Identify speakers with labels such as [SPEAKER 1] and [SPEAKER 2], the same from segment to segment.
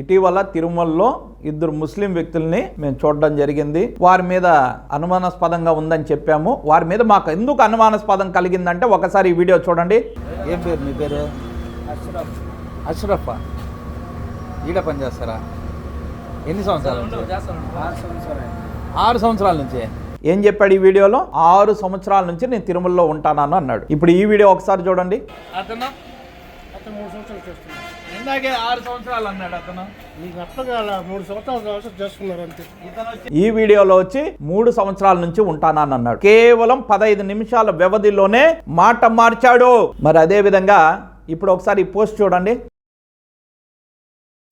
[SPEAKER 1] ఇటీవల తిరుమలలో ఇద్దరు ముస్లిం వ్యక్తుల్ని మేము చూడడం జరిగింది. వారి మీద అనుమానాస్పదంగా ఉందని చెప్పాము. వారి మీద మాకు ఎందుకు అనుమానాస్పదం కలిగిందంటే ఒకసారి ఈ వీడియో చూడండి.
[SPEAKER 2] ఏం పేరు మీ పేరు? అష్రఫ్. ఈడ పని చేస్తారా? ఎన్ని సంవత్సరాల నుంచి? ఆరు సంవత్సరాల నుంచి?
[SPEAKER 1] ఏం చెప్పాడు ఈ వీడియోలో? ఆరు సంవత్సరాల నుంచి నేను తిరుమలలో ఉంటానని అన్నాడు. ఇప్పుడు ఈ వీడియో ఒకసారి చూడండి.
[SPEAKER 2] అతను
[SPEAKER 3] మూడు సంవత్సరాలు చేస్తున్నారు
[SPEAKER 2] ఇందాకే ఆరు సంవత్సరాలు అన్నాడు అతను.
[SPEAKER 3] అర్థం మూడు సంవత్సరాలు సంవత్సరాలు చేస్తున్నారు అంతే.
[SPEAKER 1] ఈ వీడియోలో వచ్చి మూడు సంవత్సరాల నుంచి ఉంటానని అన్నాడు. కేవలం పదహైదు నిమిషాల వ్యవధిలోనే మాట మార్చాడు. మరి అదే విధంగా ఇప్పుడు ఒకసారి ఈ పోస్ట్ చూడండి.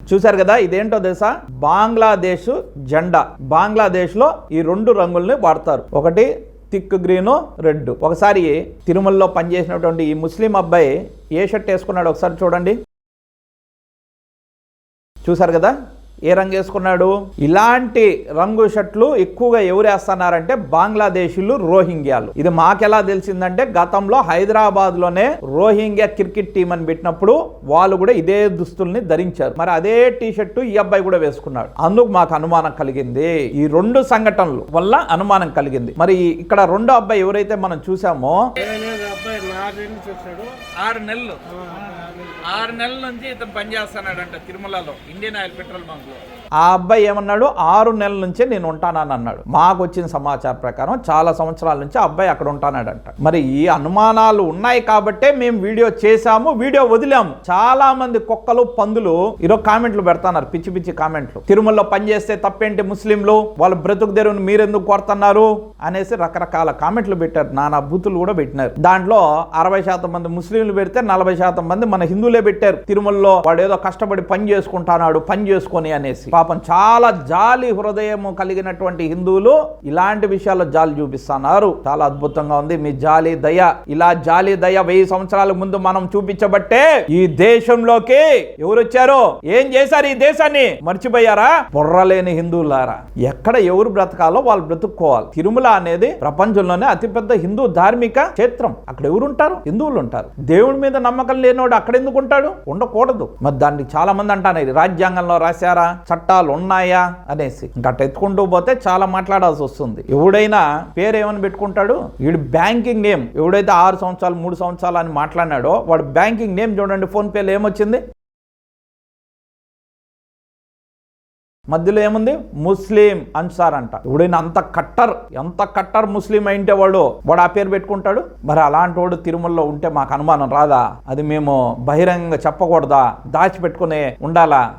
[SPEAKER 1] చూశారు కదా ఇదేంటో తెలుసా? బంగ్లాదేశ్ జెండా. బంగ్లాదేశ్లో ఈ రెండు రంగుల్ని వాడతారు. ఒకటి థిక్ గ్రీన్ రెడ్ ఒకసారి తిరుమలలో పనిచేసినటువంటి ఈ ముస్లిం అబ్బాయి ఏ షర్ట్ వేసుకున్నాడు ఒకసారి చూడండి. చూశారు కదా? ఏ రంగు వేసుకున్నాడు? ఇలాంటి రంగు షర్ట్లు ఎక్కువగా ఎవరు వేస్తున్నారంటే బంగ్లాదేశీలు రోహింగ్యాలు. ఇది మాకెలా తెలిసిందంటే గతంలో హైదరాబాద్లోనే రోహింగ్యా క్రికెట్ టీం అని పెట్టినప్పుడు వాళ్ళు కూడా ఇదే దుస్తుల్ని ధరించారు. మరి అదే టీ షర్టు ఈ అబ్బాయి కూడా వేసుకున్నాడు. అందుకు మాకు అనుమానం కలిగింది. ఈ రెండు సంఘటనలు వల్ల అనుమానం కలిగింది. మరి ఇక్కడ రెండో అబ్బాయి ఎవరైతే మనం చూసామో
[SPEAKER 2] ఆరు నెలలు ఆరు నెలల. నుంచి ఇతను పని చేస్తున్నాడంట తిరుమలలో ఇండియన్ ఆయిల్ పెట్రోల్ బంక్లో
[SPEAKER 1] ఆ అబ్బాయి ఏమన్నాడు? ఆరు నెలల నుంచే నేను ఉంటానని అన్నాడు. మాకు వచ్చిన సమాచారం ప్రకారం చాలా సంవత్సరాల నుంచి ఆ అబ్బాయి అక్కడ ఉంటానాడంట. మరి ఈ అనుమానాలు ఉన్నాయి కాబట్టే మేము వీడియో చేశాము వీడియో వదిలాము. చాలా మంది కుక్కలు పందులు ఈరోజు కామెంట్లు పెడతాన్నారు పిచ్చి పిచ్చి కామెంట్లు. తిరుమలలో పనిచేస్తే తప్పేంటి ముస్లింలు? వాళ్ళ బ్రతుకు తెరువుని మీరెందుకు కొడుతున్నారు? అనేసి రకరకాల కామెంట్లు పెట్టారు. నానా బూతులు కూడా పెట్టినారు. దాంట్లో అరవై శాతం మంది ముస్లింలు పెడితే నలభై శాతం మంది మన హిందువులే పెట్టారు. తిరుమలలో వాడు ఏదో కష్టపడి పని చేసుకుంటున్నాడు పని చేసుకొని అనేసి. పాపం చాలా జాలి హృదయము కలిగినటువంటి హిందువులు ఇలాంటి విషయాల్లో జాలి చూపిస్తున్నారు. చాలా అద్భుతంగా ఉంది. మీ జాలి దయ. ఇలా జాలి దయ వెయ్యి సంవత్సరాల ముందు మనం చూపించబట్టే ఈ దేశంలోకి ఎవరు వచ్చారు? ఏం చేశారు ఈ దేశాన్ని? మర్చిపోయారా? బుర్రలేని హిందువులారా. ఎక్కడ ఎవరు బ్రతకాలో వాళ్ళు బ్రతుక్కోవాలి. తిరుమల అనేది ప్రపంచంలోనే అతిపెద్ద హిందూ ధార్మిక క్షేత్రం. అక్కడ ఎవరుంటారు? ఉంటారు హిందువులు ఉంటారు. దేవుడి మీద నమ్మకం లేనివాడు అక్కడ ఎందుకు ఉంటాడు? ఉండకూడదు. మరి దాన్ని చాలా మంది అంటారు రాజ్యాంగంలో రాశారా? చట్టాలు ఉన్నాయా? అనేసి. ఇంకా ఎత్తుకుంటూ పోతే చాలా మాట్లాడాల్సి వస్తుంది. ఎవడైనా పేరు ఏమని పెట్టుకుంటాడు? వీడు బ్యాంకింగ్ నేమ్. ఎవడైతే ఆరు సంవత్సరాలు మూడు సంవత్సరాలు అని మాట్లాడినాడో వాడు బ్యాంకింగ్ నేమ్ చూడండి ఫోన్ పేలో ఏమొచ్చింది? మధ్యలో ఏముంది? ముస్లిం అన్సార్ అంట ఎవడైనా అంత కట్టర్ ఎంత కట్టర్ ముస్లిం అయింటే వాడు వాడు ఆ పేరు పెట్టుకుంటాడు? మరి అలాంటి వాడు తిరుమలలో ఉంటే మాకు అనుమానం రాదా? అది మేము బహిరంగంగా చెప్పకూడదా? దాచిపెట్టుకునే ఉండాలా?